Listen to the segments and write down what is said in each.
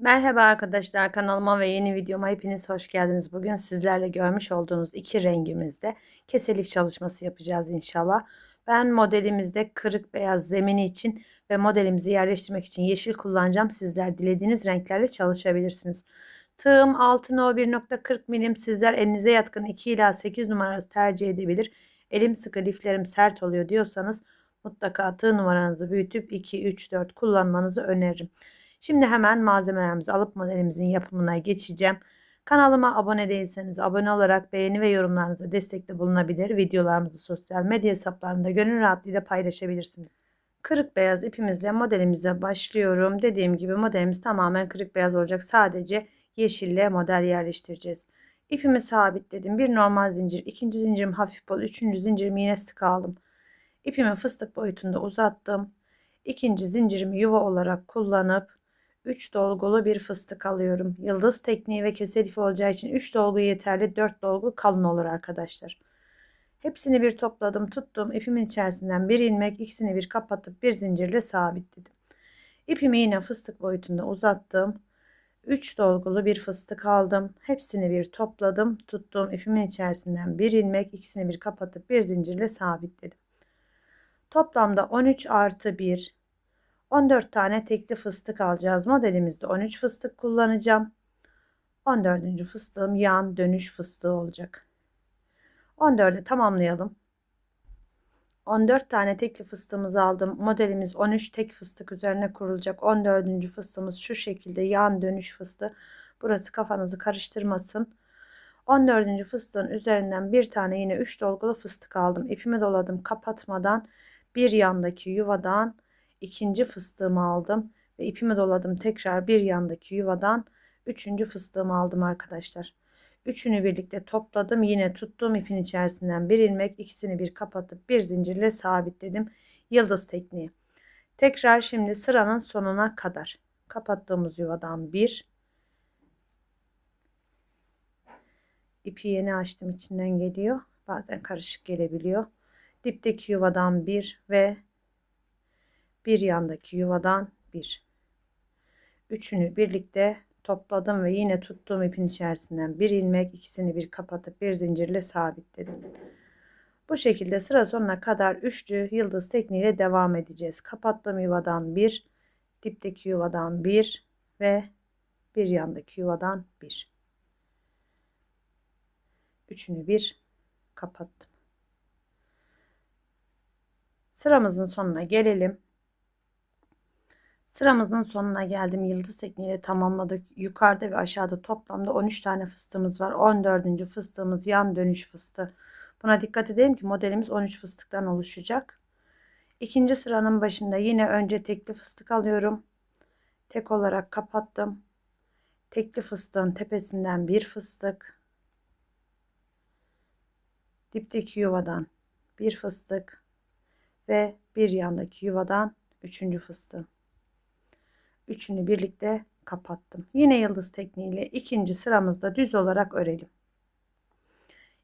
Merhaba arkadaşlar kanalıma ve yeni videoma hepiniz hoş geldiniz. Bugün sizlerle görmüş olduğunuz iki rengimizde keselif çalışması yapacağız inşallah. Ben modelimizde kırık beyaz zemini için ve modelimizi yerleştirmek için yeşil kullanacağım. Sizler dilediğiniz renklerle çalışabilirsiniz. Tığım altın o 1.40 milim. Sizler elinize yatkın 2 ila 8 numarası tercih edebilir. Elim sıkı liflerim sert oluyor diyorsanız mutlaka tığ numaranızı büyütüp 2, 3, 4 kullanmanızı öneririm. Şimdi hemen malzemelerimizi alıp modelimizin yapımına geçeceğim. Kanalıma abone değilseniz abone olarak beğeni ve yorumlarınıza destekte bulunabilir. Videolarımızı sosyal medya hesaplarında gönül rahatlığıyla paylaşabilirsiniz. Kırık beyaz ipimizle modelimize başlıyorum. Dediğim gibi modelimiz tamamen kırık beyaz olacak. Sadece yeşille model yerleştireceğiz. İpimi sabitledim. Bir normal zincir, ikinci zincirim hafif bol, üçüncü zincirimi yine sık aldım. İpimi fıstık boyutunda uzattım. İkinci zincirimi yuva olarak kullanıp 3 dolgulu bir fıstık alıyorum. Yıldız tekniği ve keselif olacağı için 3 dolgu yeterli. 4 dolgu kalın olur arkadaşlar. Hepsini bir topladım tuttum. İpimin içerisinden bir ilmek ikisini bir kapatıp bir zincirle sabitledim. İpimi yine fıstık boyutunda uzattım. 3 dolgulu bir fıstık aldım. Hepsini bir topladım. Tuttum. İpimin içerisinden bir ilmek ikisini bir kapatıp bir zincirle sabitledim. Toplamda 13 artı 1 14 tane tekli fıstık alacağız. Modelimizde 13 fıstık kullanacağım. 14. fıstığım yan dönüş fıstığı olacak. 14'e tamamlayalım. 14 tane tekli fıstığımızı aldım. Modelimiz 13 tek fıstık üzerine kurulacak. 14. fıstığımız şu şekilde yan dönüş fıstığı. Burası kafanızı karıştırmasın. 14. fıstığın üzerinden bir tane yine 3 dolgulu fıstık aldım. İpimi doladım kapatmadan bir yandaki yuvadan ikinci fıstığımı aldım ve ipimi doladım tekrar bir yandaki yuvadan üçüncü fıstığımı aldım arkadaşlar. Üçünü birlikte topladım. Yine tuttuğum ipin içerisinden bir ilmek ikisini bir kapatıp bir zincirle sabitledim. Yıldız tekniği. Tekrar şimdi sıranın sonuna kadar kapattığımız yuvadan bir ipi yeni açtım içinden geliyor. Bazen karışık gelebiliyor. Dipteki yuvadan bir ve bir yandaki yuvadan bir. Üçünü birlikte topladım ve yine tuttuğum ipin içerisinden bir ilmek ikisini bir kapatıp bir zincirle sabitledim. Bu şekilde sıra sonuna kadar üçlü yıldız tekniğiyle devam edeceğiz. Kapattığım yuvadan bir, dipteki yuvadan bir ve bir yandaki yuvadan bir. Üçünü bir kapattım. Sıramızın sonuna gelelim. Sıramızın sonuna geldim. Yıldız tekniğiyle tamamladık. Yukarıda ve aşağıda toplamda 13 tane fıstığımız var. 14. fıstığımız yan dönüş fıstığı. Buna dikkat edelim ki modelimiz 13 fıstıktan oluşacak. İkinci sıranın başında yine önce tekli fıstık alıyorum. Tek olarak kapattım. Tekli fıstığın tepesinden bir fıstık. Dipteki yuvadan bir fıstık ve bir yandaki yuvadan üçüncü fıstığı. Üçünü birlikte kapattım. Yine yıldız tekniğiyle ikinci sıramızda düz olarak örelim.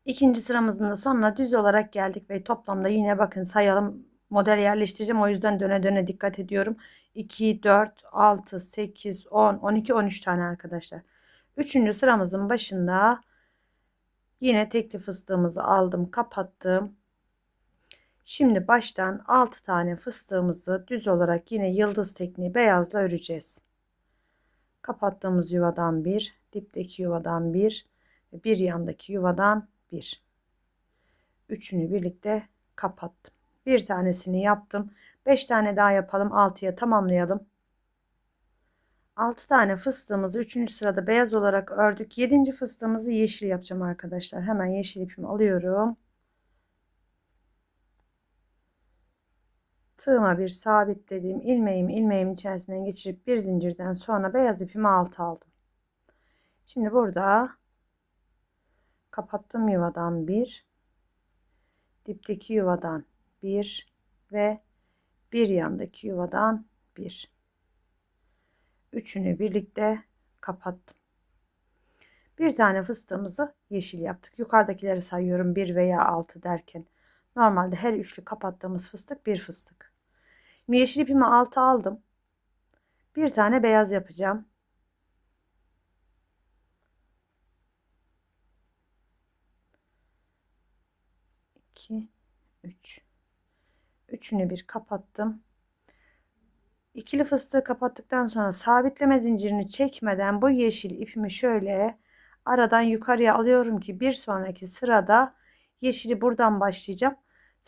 İkinci sıramızın da sonuna düz olarak geldik ve toplamda yine bakın sayalım model yerleştireceğim. O yüzden döne döne dikkat ediyorum. 2, 4, 6, 8, 10, 12, 13 tane arkadaşlar. Üçüncü sıramızın başında yine tekli fıstığımızı aldım kapattım. Şimdi baştan 6 tane fıstığımızı düz olarak yine yıldız tekniği beyazla öreceğiz. Kapattığımız yuvadan bir, dipteki yuvadan bir ve bir yandaki yuvadan bir. Üçünü birlikte kapattım. Bir tanesini yaptım. 5 tane daha yapalım. 6'ya tamamlayalım. 6 tane fıstığımızı 3. sırada beyaz olarak ördük. 7. fıstığımızı yeşil yapacağım arkadaşlar. Hemen yeşil ipimi alıyorum. Tığıma bir sabitlediğim ilmeğimi ilmeğimin içerisinden geçirip bir zincirden sonra beyaz ipimi alt aldım. Şimdi burada kapattım yuvadan bir dipteki yuvadan bir ve bir yandaki yuvadan bir üçünü birlikte kapattım. Bir tane fıstığımızı yeşil yaptık. Yukarıdakileri sayıyorum bir veya altı derken. Normalde her üçlü kapattığımız fıstık bir fıstık. Yeşil ipimi alta aldım. Bir tane beyaz yapacağım. İki, üç. Üçünü bir kapattım. İkili fıstığı kapattıktan sonra sabitleme zincirini çekmeden bu yeşil ipimi şöyle aradan yukarıya alıyorum ki bir sonraki sırada yeşili buradan başlayacağım.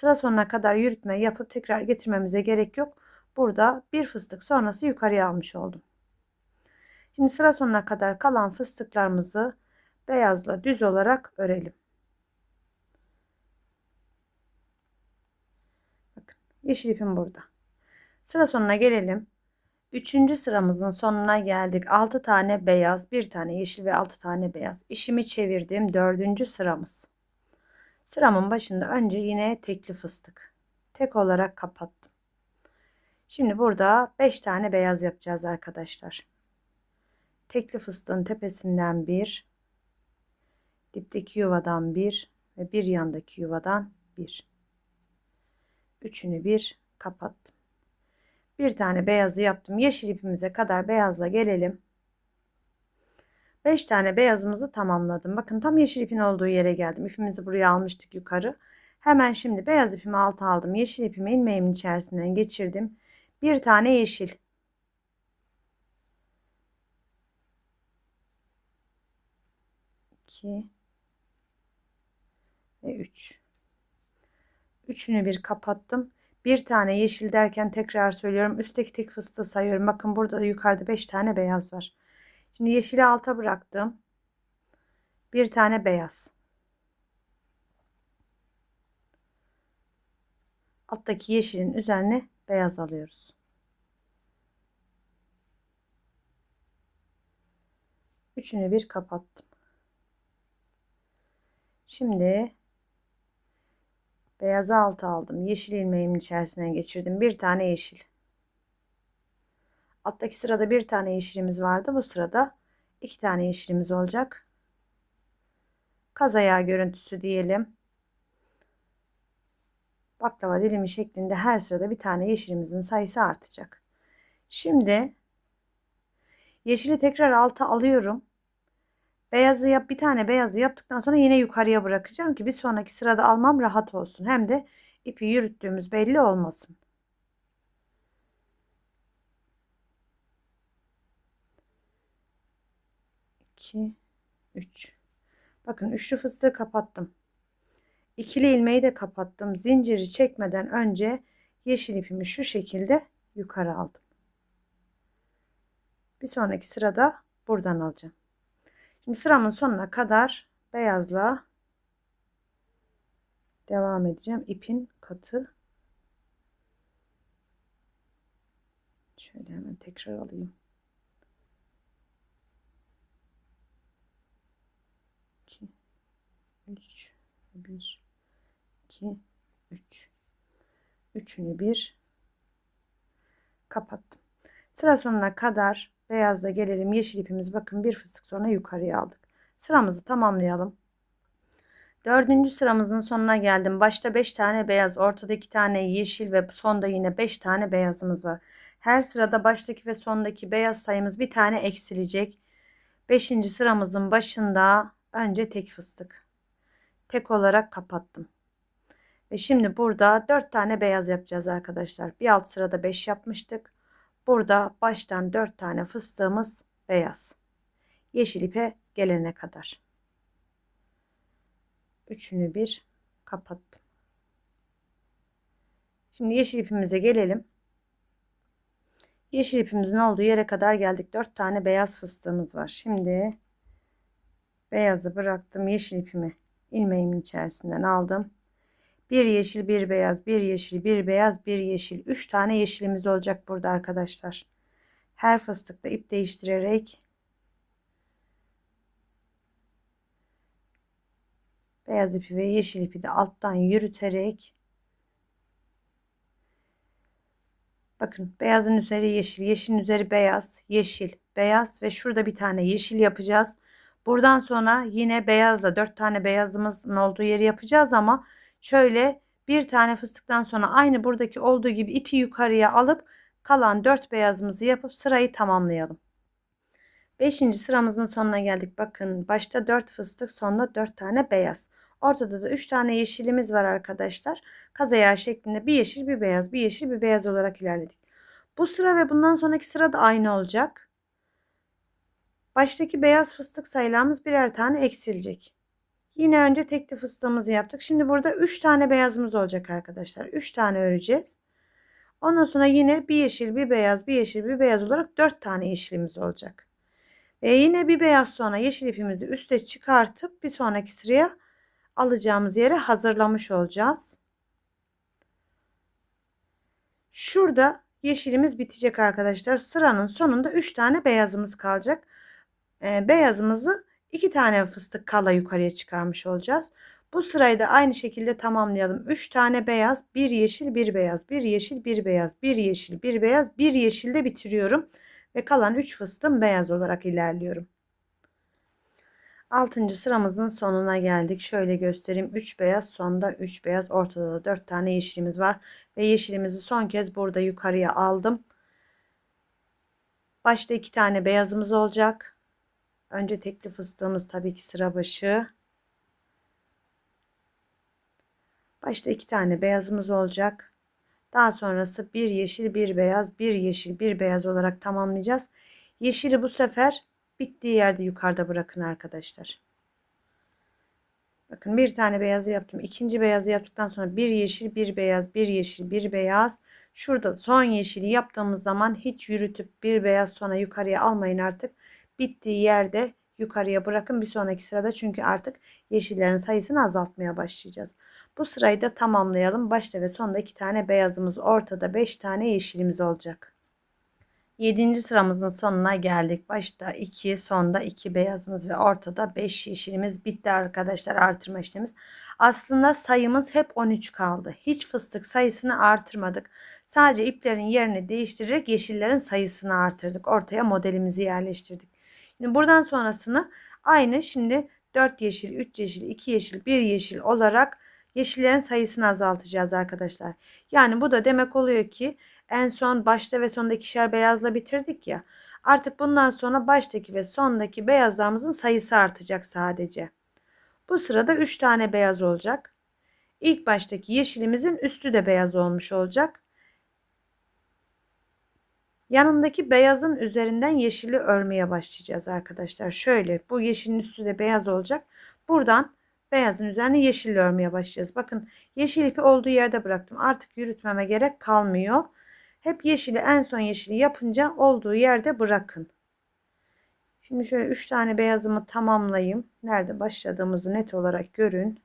Sıra sonuna kadar yürütme yapıp tekrar getirmemize gerek yok. Burada bir fıstık sonrası yukarıya almış oldum. Şimdi sıra sonuna kadar kalan fıstıklarımızı beyazla düz olarak örelim. Bakın yeşil ipim burada. Sıra sonuna gelelim. Üçüncü sıramızın sonuna geldik. 6 tane beyaz, bir tane yeşil ve 6 tane beyaz. İşimi çevirdim. Dördüncü sıramız. Sıramın başında önce yine tekli fıstık. Tek olarak kapattım. Şimdi burada 5 tane beyaz yapacağız arkadaşlar. Tekli fıstığın tepesinden bir, dipteki yuvadan bir ve bir yandaki yuvadan bir. Üçünü bir kapattım. Bir tane beyazı yaptım. Yeşil ipimize kadar beyazla gelelim. 5 tane beyazımızı tamamladım. Bakın tam yeşil ipin olduğu yere geldim. İpimizi buraya almıştık yukarı. Hemen şimdi beyaz ipimi alta aldım. Yeşil ipimi ilmeğimin içerisinden geçirdim. Bir tane yeşil. İki ve üç. Üçünü bir kapattım. Bir tane yeşil derken tekrar söylüyorum. Üstteki tek fıstığı sayıyorum. Bakın burada yukarıda 5 tane beyaz var. Şimdi yeşili alta bıraktım. Bir tane beyaz. Alttaki yeşilin üzerine beyaz alıyoruz. Üçünü bir kapattım. Şimdi Beyazı alta aldım. Yeşil ilmeğimin içerisine geçirdim. Bir tane yeşil. Alttaki sırada bir tane yeşilimiz vardı. Bu sırada iki tane yeşilimiz olacak. Kaz ayağı görüntüsü diyelim. Baklava dilimi şeklinde her sırada bir tane yeşilimizin sayısı artacak. Şimdi yeşili tekrar alta alıyorum. Beyazı yap bir tane beyazı yaptıktan sonra yine yukarıya bırakacağım ki bir sonraki sırada almam rahat olsun. Hem de ipi yürüttüğümüz belli olmasın. İki, üç. Bakın üçlü fıstığı kapattım. İkili ilmeği de kapattım. Zinciri çekmeden önce yeşil ipimi şu şekilde yukarı aldım. Bir sonraki sırada buradan alacağım. Şimdi sıramın sonuna kadar beyazla devam edeceğim. İpin katı. Şöyle hemen tekrar alayım. 3 1 2 3 üçünü bir kapattım. Sıra sonuna kadar beyazla gelelim. Yeşil ipimiz bakın bir fıstık sonra yukarıya aldık. Sıramızı tamamlayalım. Dördüncü sıramızın sonuna geldim. Başta 5 tane beyaz, ortada 2 tane yeşil ve sonda yine 5 tane beyazımız var. Her sırada baştaki ve sondaki beyaz sayımız bir tane eksilecek. Beşinci sıramızın başında önce tek fıstık. Tek olarak kapattım. Ve şimdi burada 4 tane beyaz yapacağız arkadaşlar. Bir alt sırada 5 yapmıştık. Burada baştan 4 tane fıstığımız beyaz. Yeşil ipe gelene kadar. Üçünü bir kapattım. Şimdi yeşil ipimize gelelim. Yeşil ipimizin olduğu yere kadar geldik. 4 tane beyaz fıstığımız var. Şimdi beyazı bıraktım. Yeşil ipimi ilmeğimin içerisinden aldım. Bir yeşil, bir beyaz, bir yeşil, bir beyaz, bir yeşil. Üç tane yeşilimiz olacak burada arkadaşlar. Her fıstıkta ip değiştirerek beyaz ipi ve yeşil ipi de alttan yürüterek bakın beyazın üzeri yeşil, yeşilin üzeri beyaz, yeşil, beyaz ve şurada bir tane yeşil yapacağız. Buradan sonra yine beyazla dört tane beyazımızın olduğu yeri yapacağız ama Şöyle bir tane fıstıktan sonra aynı buradaki olduğu gibi ipi yukarıya alıp kalan 4 beyazımızı yapıp sırayı tamamlayalım. 5. sıramızın sonuna geldik. Bakın başta 4 fıstık sonunda 4 tane beyaz. Ortada da 3 tane yeşilimiz var arkadaşlar. Kaz ayağı şeklinde bir yeşil bir beyaz bir yeşil bir beyaz olarak ilerledik. Bu sıra ve bundan sonraki sıra da aynı olacak. Baştaki beyaz fıstık sayılarımız birer tane eksilecek. Yine önce tekli fıstığımızı yaptık. Şimdi burada 3 tane beyazımız olacak arkadaşlar. 3 tane öreceğiz. Ondan sonra yine bir yeşil, bir beyaz, bir yeşil, bir beyaz olarak 4 tane yeşilimiz olacak. Ve yine bir beyaz sonra yeşil ipimizi üste çıkartıp bir sonraki sıraya alacağımız yere hazırlamış olacağız. Şurada yeşilimiz bitecek arkadaşlar. Sıranın sonunda 3 tane beyazımız kalacak. Ee, beyazımızı 2 tane fıstık kala yukarıya çıkarmış olacağız. Bu sırayı da aynı şekilde tamamlayalım. 3 tane beyaz, 1 yeşil, 1 beyaz, 1 yeşil, 1 beyaz, 1 yeşil, 1 beyaz, 1 yeşilde bitiriyorum. Ve kalan 3 fıstığım beyaz olarak ilerliyorum. 6. sıramızın sonuna geldik. Şöyle göstereyim. 3 beyaz, sonda 3 beyaz, ortada da 4 tane yeşilimiz var. Ve yeşilimizi son kez burada yukarıya aldım. Başta 2 tane beyazımız olacak. Önce tekli fıstığımız tabii ki sıra başı. Başta iki tane beyazımız olacak. Daha sonrası bir yeşil bir beyaz bir yeşil bir beyaz olarak tamamlayacağız. Yeşili bu sefer bittiği yerde yukarıda bırakın arkadaşlar. Bakın bir tane beyazı yaptım. İkinci beyazı yaptıktan sonra bir yeşil bir beyaz bir yeşil bir beyaz. Şurada son yeşili yaptığımız zaman hiç yürütüp bir beyaz sonra yukarıya almayın artık. Bittiği yerde yukarıya bırakın bir sonraki sırada çünkü artık yeşillerin sayısını azaltmaya başlayacağız. Bu sırayı da tamamlayalım. Başta ve sonda iki tane beyazımız ortada beş tane yeşilimiz olacak. 7. sıramızın sonuna geldik. Başta 2, sonda 2 beyazımız ve ortada 5 yeşilimiz bitti arkadaşlar artırma işlemimiz. Aslında sayımız hep 13 kaldı. Hiç fıstık sayısını artırmadık. Sadece iplerin yerini değiştirerek yeşillerin sayısını artırdık. Ortaya modelimizi yerleştirdik. Şimdi buradan sonrasını aynı şimdi 4 yeşil, 3 yeşil, 2 yeşil, 1 yeşil olarak yeşillerin sayısını azaltacağız arkadaşlar. Yani bu da demek oluyor ki en son başta ve sonda ikişer beyazla bitirdik ya. Artık bundan sonra baştaki ve sondaki beyazlarımızın sayısı artacak sadece. Bu sırada 3 tane beyaz olacak. İlk baştaki yeşilimizin üstü de beyaz olmuş olacak. Yanındaki beyazın üzerinden yeşili örmeye başlayacağız arkadaşlar. Şöyle bu yeşilin üstü de beyaz olacak. Buradan beyazın üzerine yeşil örmeye başlayacağız. Bakın yeşil ipi olduğu yerde bıraktım. Artık yürütmeme gerek kalmıyor. Hep yeşili en son yeşili yapınca olduğu yerde bırakın. Şimdi şöyle 3 tane beyazımı tamamlayayım. Nerede başladığımızı net olarak görün.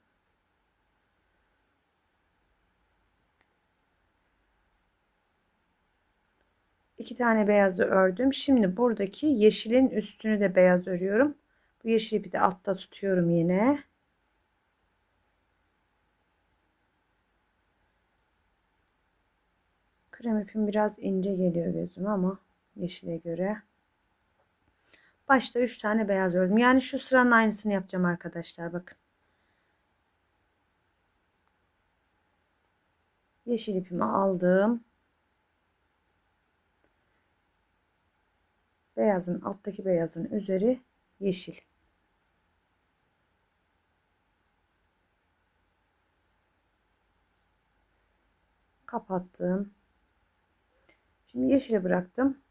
İki tane beyazı ördüm. Şimdi buradaki yeşilin üstünü de beyaz örüyorum. Bu yeşil ipi de altta tutuyorum yine. Krem ipim biraz ince geliyor gözüme ama yeşile göre. Başta 3 tane beyaz ördüm. Yani şu sıranın aynısını yapacağım arkadaşlar bakın. Yeşil ipimi aldım. Beyazın alttaki beyazın üzeri yeşil. Kapattım. Şimdi yeşile bıraktım.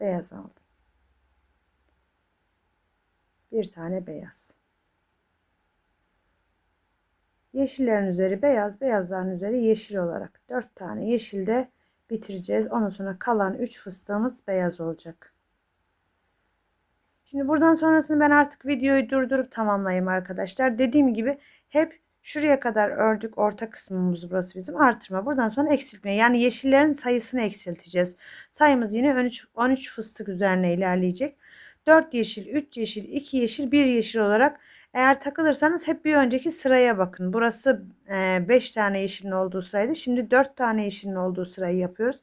Beyaz aldım. Bir tane beyaz. Yeşillerin üzeri beyaz, beyazların üzeri yeşil olarak. Dört tane yeşilde bitireceğiz. Ondan sonra kalan 3 fıstığımız beyaz olacak. Şimdi buradan sonrasını ben artık videoyu durdurup tamamlayayım arkadaşlar. Dediğim gibi hep şuraya kadar ördük. Orta kısmımız burası bizim artırma. Buradan sonra eksiltme. Yani yeşillerin sayısını eksilteceğiz. Sayımız yine 13, 13 fıstık üzerine ilerleyecek. 4 yeşil, 3 yeşil, 2 yeşil, 1 yeşil olarak eğer takılırsanız hep bir önceki sıraya bakın. Burası 5 e, tane yeşilin olduğu sıraydı. Şimdi 4 tane yeşilin olduğu sırayı yapıyoruz.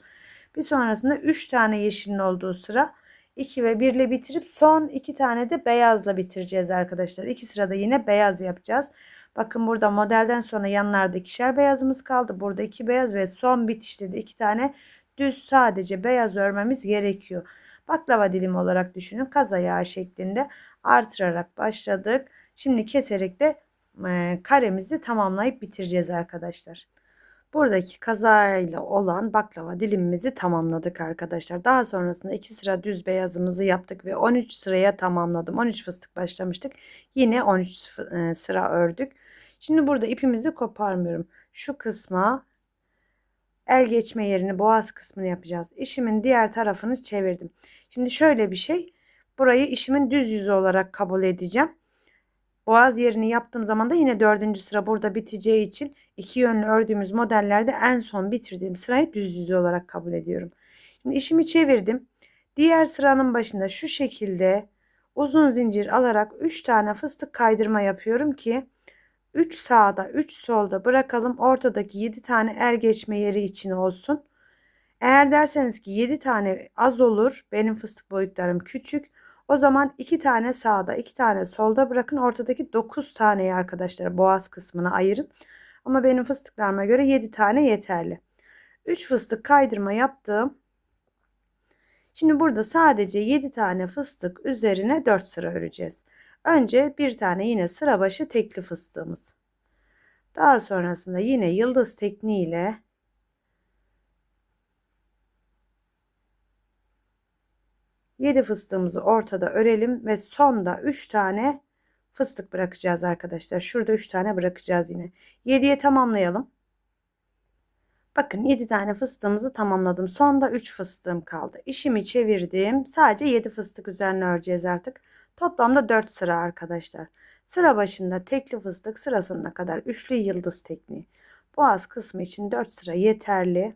Bir sonrasında 3 tane yeşilin olduğu sıra 2 ve 1 ile bitirip son 2 tane de beyazla bitireceğiz arkadaşlar. 2 sırada yine beyaz yapacağız. Bakın burada modelden sonra yanlarda ikişer beyazımız kaldı. Burada 2 beyaz ve son bitişte de 2 tane düz sadece beyaz örmemiz gerekiyor. Baklava dilimi olarak düşünün. Kaz ayağı şeklinde artırarak başladık. Şimdi keserek de e, karemizi tamamlayıp bitireceğiz arkadaşlar. Buradaki kazayla olan baklava dilimimizi tamamladık arkadaşlar. Daha sonrasında 2 sıra düz beyazımızı yaptık ve 13 sıraya tamamladım. 13 fıstık başlamıştık. Yine 13 e, sıra ördük. Şimdi burada ipimizi koparmıyorum. Şu kısma el geçme yerini boğaz kısmını yapacağız. İşimin diğer tarafını çevirdim. Şimdi şöyle bir şey. Burayı işimin düz yüzü olarak kabul edeceğim. Boğaz yerini yaptığım zaman da yine dördüncü sıra burada biteceği için iki yönlü ördüğümüz modellerde en son bitirdiğim sırayı düz yüzü olarak kabul ediyorum. Şimdi işimi çevirdim. Diğer sıranın başında şu şekilde uzun zincir alarak 3 tane fıstık kaydırma yapıyorum ki 3 sağda 3 solda bırakalım. Ortadaki 7 tane el geçme yeri için olsun. Eğer derseniz ki 7 tane az olur. Benim fıstık boyutlarım küçük. O zaman 2 tane sağda 2 tane solda bırakın. Ortadaki 9 taneyi arkadaşlar boğaz kısmına ayırın. Ama benim fıstıklarıma göre 7 tane yeterli. 3 fıstık kaydırma yaptım. Şimdi burada sadece 7 tane fıstık üzerine 4 sıra öreceğiz. Önce bir tane yine sıra başı tekli fıstığımız. Daha sonrasında yine yıldız tekniğiyle Yedi fıstığımızı ortada örelim ve sonda 3 tane fıstık bırakacağız arkadaşlar. Şurada 3 tane bırakacağız yine. 7'ye tamamlayalım. Bakın 7 tane fıstığımızı tamamladım. Sonda 3 fıstığım kaldı. İşimi çevirdim. Sadece 7 fıstık üzerine öreceğiz artık. Toplamda 4 sıra arkadaşlar. Sıra başında tekli fıstık sıra sonuna kadar üçlü yıldız tekniği. Boğaz kısmı için 4 sıra yeterli.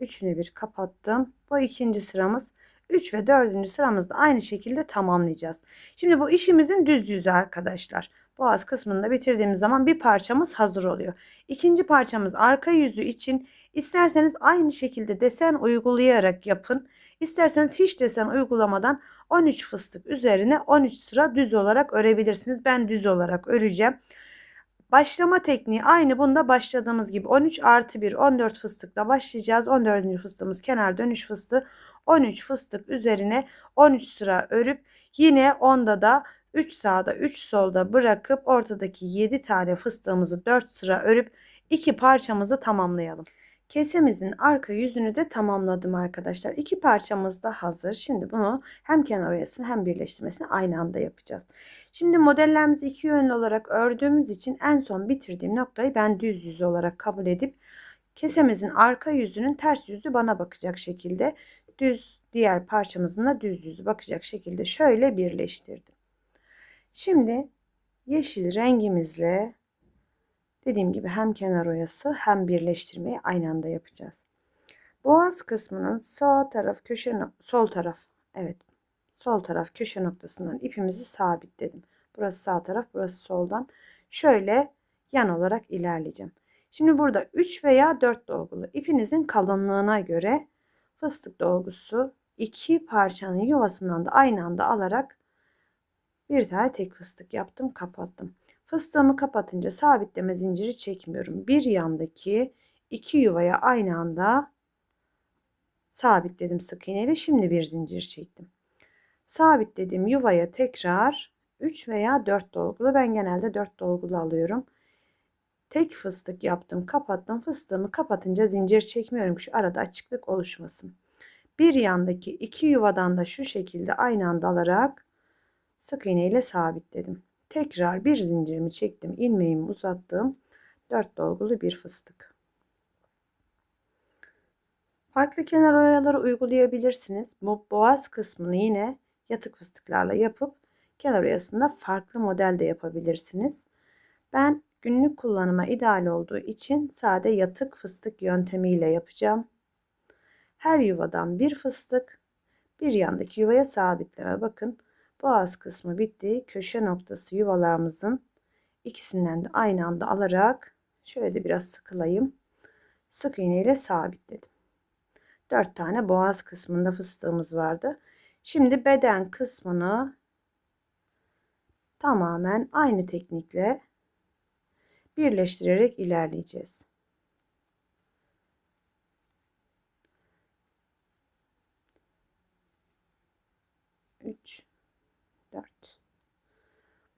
Üçünü bir kapattım. Bu ikinci sıramız. 3 ve 4. sıramızda aynı şekilde tamamlayacağız. Şimdi bu işimizin düz yüzü arkadaşlar. Boğaz kısmını bitirdiğimiz zaman bir parçamız hazır oluyor. İkinci parçamız arka yüzü için isterseniz aynı şekilde desen uygulayarak yapın. İsterseniz hiç desen uygulamadan 13 fıstık üzerine 13 sıra düz olarak örebilirsiniz. Ben düz olarak öreceğim. Başlama tekniği aynı bunda başladığımız gibi 13 artı 1 14 fıstıkla başlayacağız. 14. fıstığımız kenar dönüş fıstığı 13 fıstık üzerine 13 sıra örüp yine onda da 3 sağda 3 solda bırakıp ortadaki 7 tane fıstığımızı 4 sıra örüp iki parçamızı tamamlayalım. Kesemizin arka yüzünü de tamamladım arkadaşlar. İki parçamız da hazır. Şimdi bunu hem kenar oyasını hem birleştirmesini aynı anda yapacağız. Şimdi modellerimizi iki yönlü olarak ördüğümüz için en son bitirdiğim noktayı ben düz yüz olarak kabul edip kesemizin arka yüzünün ters yüzü bana bakacak şekilde düz diğer parçamızın da düz yüzü bakacak şekilde şöyle birleştirdim. Şimdi yeşil rengimizle dediğim gibi hem kenar oyası hem birleştirmeyi aynı anda yapacağız. Boğaz kısmının sağ taraf köşe sol taraf evet sol taraf köşe noktasından ipimizi sabitledim. Burası sağ taraf burası soldan şöyle yan olarak ilerleyeceğim. Şimdi burada 3 veya 4 dolgulu ipinizin kalınlığına göre fıstık dolgusu iki parçanın yuvasından da aynı anda alarak bir tane tek fıstık yaptım kapattım. Fıstığımı kapatınca sabitleme zinciri çekmiyorum. Bir yandaki iki yuvaya aynı anda sabitledim sık iğneyle. Şimdi bir zincir çektim. Sabitlediğim yuvaya tekrar 3 veya 4 dolgulu. Ben genelde 4 dolgulu alıyorum. Tek fıstık yaptım, kapattım. Fıstığımı kapatınca zincir çekmiyorum şu arada açıklık oluşmasın. Bir yandaki iki yuvadan da şu şekilde aynı anda alarak sık iğne ile sabitledim. Tekrar bir zincirimi çektim. ilmeğimi uzattım. 4 dolgulu bir fıstık. Farklı kenar oyaları uygulayabilirsiniz. Bu boğaz kısmını yine yatık fıstıklarla yapıp kenar oyasında farklı model de yapabilirsiniz. Ben günlük kullanıma ideal olduğu için sade yatık fıstık yöntemiyle yapacağım. Her yuvadan bir fıstık, bir yandaki yuvaya sabitleme. Bakın boğaz kısmı bitti. Köşe noktası yuvalarımızın ikisinden de aynı anda alarak şöyle de biraz sıkılayım. Sık iğne ile sabitledim. 4 tane boğaz kısmında fıstığımız vardı. Şimdi beden kısmını tamamen aynı teknikle birleştirerek ilerleyeceğiz.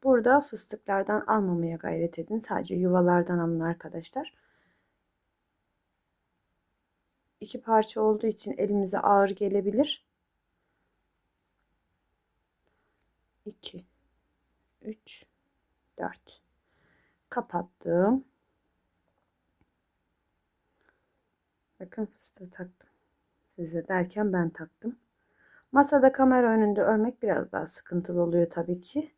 Burada fıstıklardan almamaya gayret edin. Sadece yuvalardan alın arkadaşlar. İki parça olduğu için elimize ağır gelebilir. 2 3 4 kapattım. Bakın fıstığı taktım. Size derken ben taktım. Masada kamera önünde örmek biraz daha sıkıntılı oluyor tabii ki.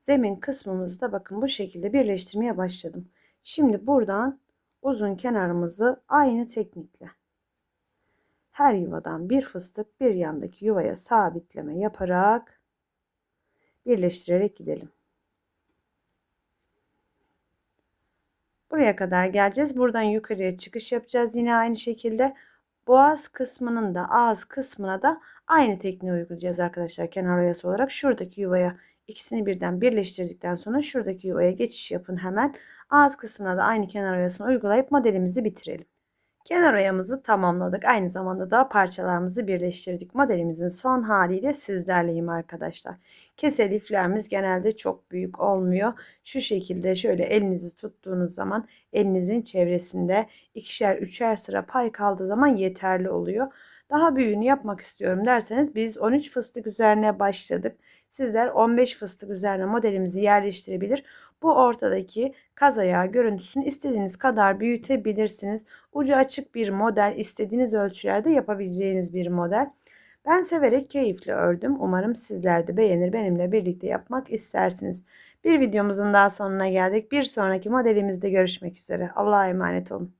Zemin kısmımızda bakın bu şekilde birleştirmeye başladım. Şimdi buradan uzun kenarımızı aynı teknikle her yuvadan bir fıstık bir yandaki yuvaya sabitleme yaparak birleştirerek gidelim. Buraya kadar geleceğiz. Buradan yukarıya çıkış yapacağız. Yine aynı şekilde boğaz kısmının da ağız kısmına da aynı tekniği uygulayacağız arkadaşlar. Kenar oyası olarak şuradaki yuvaya ikisini birden birleştirdikten sonra şuradaki yuvaya geçiş yapın hemen. Ağız kısmına da aynı kenar oyasını uygulayıp modelimizi bitirelim. Kenar oyamızı tamamladık. Aynı zamanda da parçalarımızı birleştirdik. Modelimizin son haliyle sizlerleyim arkadaşlar. Kese liflerimiz genelde çok büyük olmuyor. Şu şekilde şöyle elinizi tuttuğunuz zaman elinizin çevresinde ikişer üçer sıra pay kaldığı zaman yeterli oluyor. Daha büyüğünü yapmak istiyorum derseniz biz 13 fıstık üzerine başladık. Sizler 15 fıstık üzerine modelimizi yerleştirebilir. Bu ortadaki kaz ayağı görüntüsünü istediğiniz kadar büyütebilirsiniz. Ucu açık bir model istediğiniz ölçülerde yapabileceğiniz bir model. Ben severek keyifli ördüm. Umarım sizler de beğenir benimle birlikte yapmak istersiniz. Bir videomuzun daha sonuna geldik. Bir sonraki modelimizde görüşmek üzere. Allah'a emanet olun.